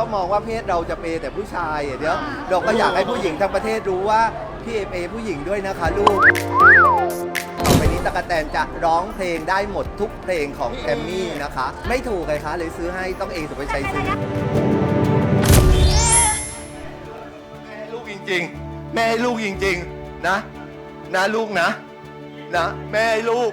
อบมองว่าเพศเราจะเปย์แต่ผู้ชายอะเดี๋ยวเราก็อยากให้ผู้หญิงทั้งประเทศรู้ว่าพี่เอเปย์ผู้หญิงด้วยนะคะลูกต่อไปนี้ตะกะแตนจะร้องเพลงได้หมดทุกเพลงของแกรมมี่นะคะ ไม่ถูกเลยคะเลยซื้อให้ต้องเองสุภาชัยซื้อแม่ให้ลูกจริงๆ แม่ให้ลูกจริงๆ นะ นะลูกนะ นะ แม่ให้ลูก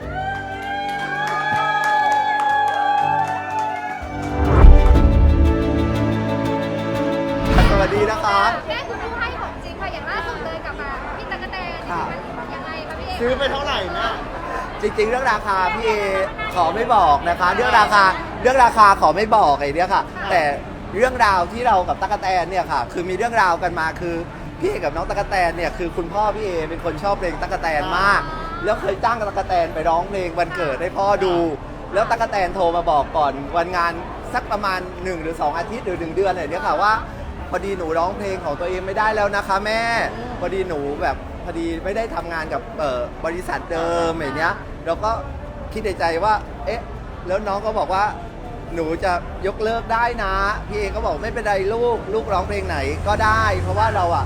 วัสดีนะคะแม่คือผู้ให้ของจริงค่ะอย่างล่าสุดเลยกับมาพี่ตะกะแตนค่ะมันยังไงคะพี่เอซื้อไปเท่าไหร่นะจริงๆ เรื่องราคาพี่เอขอไม่บอกนะคะ เรื่องราคาเรื่องราคาขอไม่บอกไอ้เนี่ยค่ะ แต่เรื่องราวที่เรากับตะกะแตนเนี่ยค่ะ คือมีเรื่องราวกันมาคือพี่เอกับน้องตะกะแตนเนี่ยคือคุณพ่อพี่เอเป็นคนชอบเพลงตะกะแตนมาก แล้วเคยจ้างตะกะแตนไปร้องเพลงวันเกิดให้พ่อดู แล้วตะกะแตนโทรมาบอกก่อนวันงานสักประมาณ 1 หรือ 2 อาทิตย์หรือ 1 เดือนอะไรเนี่ยค่ะว่า พอดีหนูร้องเพลงของตัวเองไม่ได้แล้วนะคะ แม่พอดีหนูแบบพอดีไม่ได้ทำงานกับเอ่อบริษัทเดิมอย่างเนี้ยเราก็คิดในใจว่า เอ๊ะ แล้วน้องก็บอกว่า หนูจะยกเลิกได้นะ พี่เอก็บอกไม่เป็นไรลูก ลูกร้องเพลงไหนก็ได้ เพราะว่าเราอะ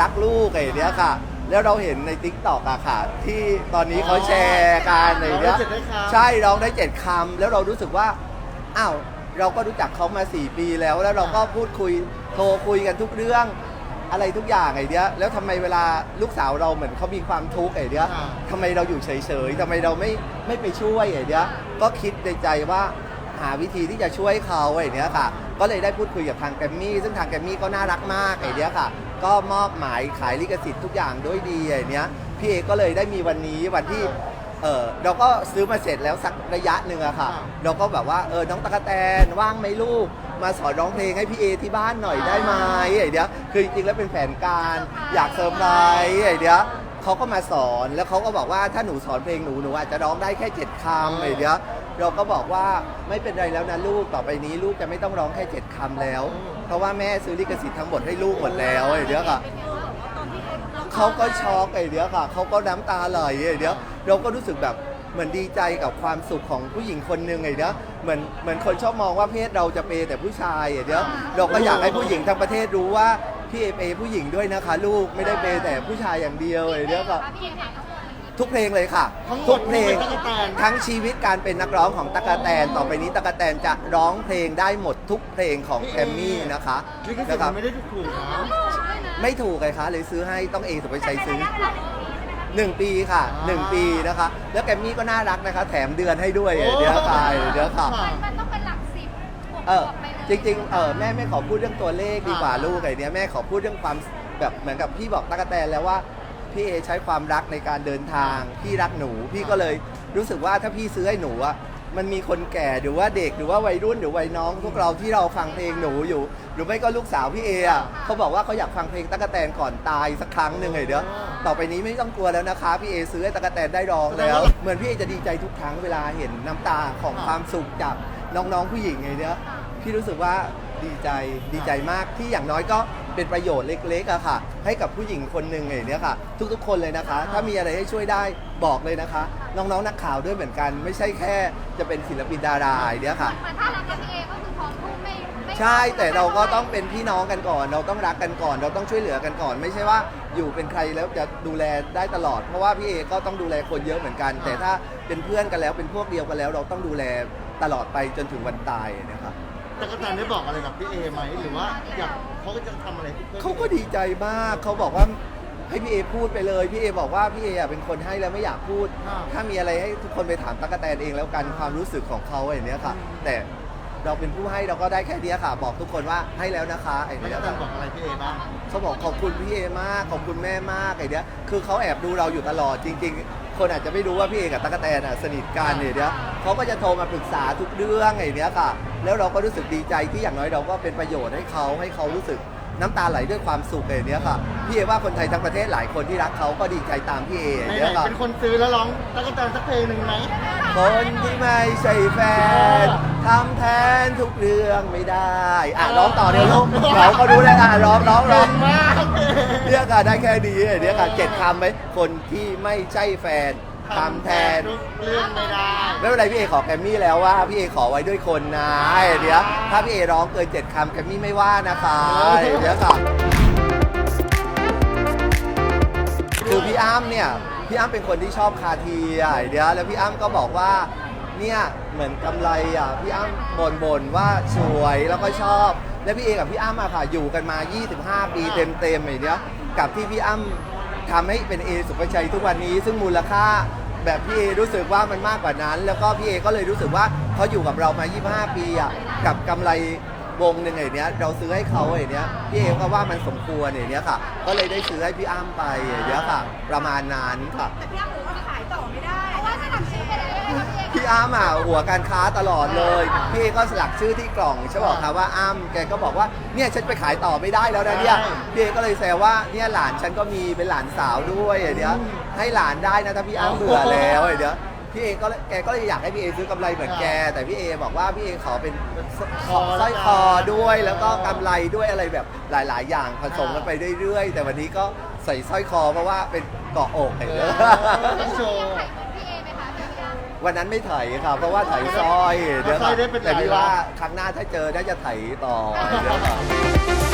รักลูกไอ้เนี้ยค่ะ แล้วเราเห็นในทิกตอกอะค่ะ ที่ตอนนี้เขาแชร์กันไอ้เนี้ยร้องได้เจ็ดได้คำ ใช่ร้องได้เจ็ดคำแล้วเรารู้สึกว่าอ้าว เราก็รู้จักเขามา 4 ปีแล้ว แล้วเราก็พูดคุยโทรคุยกันทุกเรื่อง อะไรทุกอย่างไอ้เนี้ยแล้วทำไมเวลาลูกสาวเราเหมือนเขามีความทุกข์ไอ้เนี้ยอ่า ทำไมเราอยู่เฉยๆทำไมเราไม่ไม่ไปช่วยไอ้เนี้ยก็คิดในใจว่าหาวิธีที่จะช่วยเขาไอ้เนี้ยค่ะ ก็เลยได้พูดคุยกับทางแกรมมี่ซึ่งทางแกรมมี่ก็น่ารักมากไอ้เนี้ยค่ะ ก็มอบหมายขายลิขสิทธิ์ทุกอย่างด้วยดีไอ้เนี้ยพี่เอก็เลยได้มีวันนี้วันที่ เออเราก็ซื้อมาเสร็จแล้วสักระยะหนึ่งอะค่ะอ่าเราก็แบบว่าเออน้องตะกะแตนว่างไหมลูก มาสอนร้องเพลงให้พี่เอที่บ้านหน่อยได้ไหมไอ้เดียวคือจริงๆแล้วเป็นแผนการอยากเซอร์ไพรส์ไอ้เดียวเขาก็มาสอนแล้วเขาก็บอกว่าถ้าหนูสอนเพลงหนูหนูอาจจะร้องได้แค่เจ็ดคำไอ้เดียวเราก็บอกว่าไม่เป็นไรแล้วนะลูกต่อไปนี้ลูกจะไม่ต้องร้องแค่เจ็ดคำแล้ว เพราะว่าแม่ซื้อลิขสิทธิ์ทั้งหมดให้ลูกหมดแล้วไอ้เดียวค่ะ เขาก็ช็อกไอ้เดียวค่ะเขาก็น้ำตาไหลไอ้เดียวเราก็รู้สึกแบบเหมือนดีใจกับความสุขของผู้หญิงคนหนึ่งไอ้เดียวเหมือนเหมือนคนชอบมองว่าเพศเราจะเปย์แต่ผู้ชายไอ้เดียวเราก็อยากให้ผู้หญิงทั้งประเทศรู้ว่าพี่เอเปย์ผู้หญิงด้วยนะคะ ลูกไม่ได้เปย์แต่ผู้ชายอย่างเดียวไอ้เดียวก็พี่เอค่ะทั้งหมดทุกเพลงเลยค่ะ ทั้งหมทุดกเพลงเป็นตั๊กแตน ทั้งชีวิตการเป็นนักร้องของตะกะแตน ต่อไปนี้ตะกะแตนจะร้องเพลงได้หมดทุกเพลงของแกรมมี่นะคะลิขสิทนะธิ์ครัมับนไม่ได้ถูกๆนะ ไม่ถูกเลยคะเลยซื้อให้ต้องเองสุภาชัยซื้อหนึ่งปีค่ะหนึ่งปีนะคะ แล้วแกรมมี่ก็น่ารักนะคะ แถมเดือนให้ด้วยเดี๋ยวค่ะเดี๋ยวค่ะ มันมันต้องเป็นหลักสิบเออบวกๆไปเลยจริงๆเออแม่ไม่ขอพูดเรื่องตัวเลขดีกว่าลูกไอ้เนี้ยแม่ขอพูดเรื่องความแบบเหมือนกับพี่บอกตะกะแตนแล้วว่าพี่เอใช้ความรักในการเดินทาง พี่รักหนู พี่ก็เลยรู้สึกว่าถ้าพี่ซื้อให้หนูอะ มันมีคนแก่หรือว่าเด็กหรือว่าวัยรุ่นหรือวัยน้องพวกเราที่เราฟังเพลงหนูอยู่ หรือไม่ก็ลูกสาวพี่เออะเขาบอกว่าเขาอยากฟังเพลงตะกะแตนก่อนตายสักครั้งหนึ่งไงเดี๋ยวต่อไปนี้ไม่ต้องกลัวแล้วนะคะพี่เอซื้อให้ตะกะแตนได้ร้องแล้ว เหมือนพี่เอจะดีใจทุกครั้งเวลาเห็นน้ำตาของความสุขจากน้องๆผู้หญิงไงเนี้ยพี่รู้สึกว่าดีใจดีใจมากที่อย่างน้อยก็ เป็นประโยชน์เล็กๆอะค่ะ ให้กับผู้หญิงคนหนึ่งอย่างเนี้ยค่ะ ทุกๆ คนเลยนะคะ ถ้ามีอะไรให้ช่วยได้บอกเลยนะคะ น้องๆนักข่าวด้วยเหมือนกัน ไม่ใช่แค่จะเป็นศิลปินดาราอย่างเนี้ยค่ะ เหมือนถ้ารักกับพี่เอก็คือพร้อมทุ่มไม่ไม่ใช่แต่เราก็ต้องเป็นพี่น้องกันก่อน เราต้องรักกันก่อน เราต้องช่วยเหลือกันก่อน ไม่ใช่ว่าอยู่เป็นใครแล้วจะดูแลได้ตลอด เพราะว่าพี่เอก็ต้องดูแลคนเยอะเหมือนกัน แต่ถ้าเป็นเพื่อนกันแล้วเป็นพวกเดียวกันแล้ว เราต้องดูแลตลอดไปจนถึงวันตายนะครับ ตะกะแตนได้บอกอะไรกับพี่เอไหมหรือว่าอยากเขาก็จะทำอะไรพื่อเขาก็ดีใจมากเขาบอกว่าให้พี่เอพูดไปเลยพี่เอบอกว่าพี่เออะเป็นคนให้แล้วไม่อยากพูด ถ้ามีอะไรให้ทุกคนไปถามตั๊กกะแตนเองแล้วกันความรู้สึกของเขาอย่างเนี้ยค่ะ แต่เราเป็นผู้ให้เราก็ได้แค่เนี้ยค่ะ บอกทุกคนว่าให้แล้วนะคะไอ้ตะเนี้กะยแตนบอกอะไรพี่เอบ้าง เขาบอกขอบคุณพี่เอมากขอบคุณแม่มากไอ้เนี้ยคือเขาแอบดูเราอยู่ตลอดจริง ๆ คนอาจจะไม่รู้ว่าพี่เอกับตั๊กกะแตนอะสนิทกันเนี่ยเนี้ยเขาก็จะโทรมาปรึกษาทุกเรื่องไอ้เนี้ยค่ะ แล้วเราก็รู้สึกดีใจที่อย่างน้อยเราก็เป็นประโยชน์ให้เขาให้เขารู้สึกน้ำตาไหลด้วยความสุขไอ้เนี้ยค่ะ พี่เอว่าคนไทยทั้งประเทศหลายคนที่รักเขาก็ดีใจตามพี่เอไอ้ไหเนี้ยนๆค่ะ เป็นคนซื้อแล้วร้องตะกะแตนสักเพลงหนึ่งไหม คนที่ไม่ใช่แฟนทำแทนทุกเรื่องไม่ได้ อะร้องต่อเดี๋ยวลูกเราก็รู้แล้วอะร้องร้องร้เก่องงมาก เรียกอะได้แค่นี้เรียกอะเจ็ดคำไหมคนที่ไม่ใช่แฟนทำแทน ทุกเรื่องไม่ได้ ไม่เป็นไรพี่เอขอแกรมมี่แล้วว่าพี่เอขอไว้ด้วยคนนะเดี๋ยวถ้าพี่เอร้องเกินเจ็ดคำแกรมมี่ไม่ว่านะคะเดี๋ยวค่ะคือพี่อ้ำเนี่ยพี่อ้ำเป็นคนที่ชอบคาทีอะเดี๋ยวแล้วพี่อ้ำก็บอกว่าเนี่ยเหมือนกำไรอะพี่อ้ำบ่นบ่นๆว่าสวยแล้วก็ชอบ แล้วพี่เอกับพี่อ้ำอะค่ะอยู่กันมา 25 ปีเต็มๆอย่างเนี้ย กับที่พี่อ้ำทำให้เป็นเอสุภชัยทุกวันนี้ ซึ่งมูลค่าแบบพี่เอรู้สึกว่ามันมากกว่านั้น แล้วก็พี่เอก็เลยรู้สึกว่าเขาอยู่กับเรามา 25 ปีอะกับกำไรวงหนึ่งไอ้เนี้ยเราซื้อให้เขาไอ้เนี้ยพี่เอก็ว่ามันสมควรไอ้เนี้ยค่ะ ก็เลยได้ซื้อให้พี่อ้ำไปไอ้เนี้ยค่ะ ประมาณนั้นค่ะแต่พี่อ้ำบอกว่าขายต่อไม่ได้ อพี่อ้ำอะหัวการค้าตลอดเลย พี่เอก็สลักชื่อที่กล่องใช่บอกค่ะว่าอ้ำแกก็บอกว่าเนี่ยฉันไปขายต่อไม่ได้แล้วนะเนี่ยพี่เอก็เลยแซวว่าเนี่ยหลานฉันก็มีเป็นหลานสาวด้วยไอ้เนี้ยให้หลานได้นะถ้าพี่อ้ำเบื่อแล้วไอ้เนี้ยพี่เอก็เลยแกก็เลยอยากให้พี่เอซื้อกำไรเหมือนแก แต่พี่เอบอกว่าพี่เอขอเป็นขอสร้อยคอด้วยแล้วก็กำไรด้วยอะไรแบบหลาย ๆ อย่างผสมกันไปเรื่อยๆ แต่วันนี้ก็ใส่สร้อยคอเพราะว่าเป็นเกาะอกเห็นเอไหมอต้องโชว์ วันนั้นไม่ไถค่ะ เพราะว่าไถสร้อยเดี๋ยวสร้อยได้เป็นแต่พี่หลายว่าล้านครั้งหน้าถ้าเจอน่าจะไถต่อเดี๋ยวค่ะ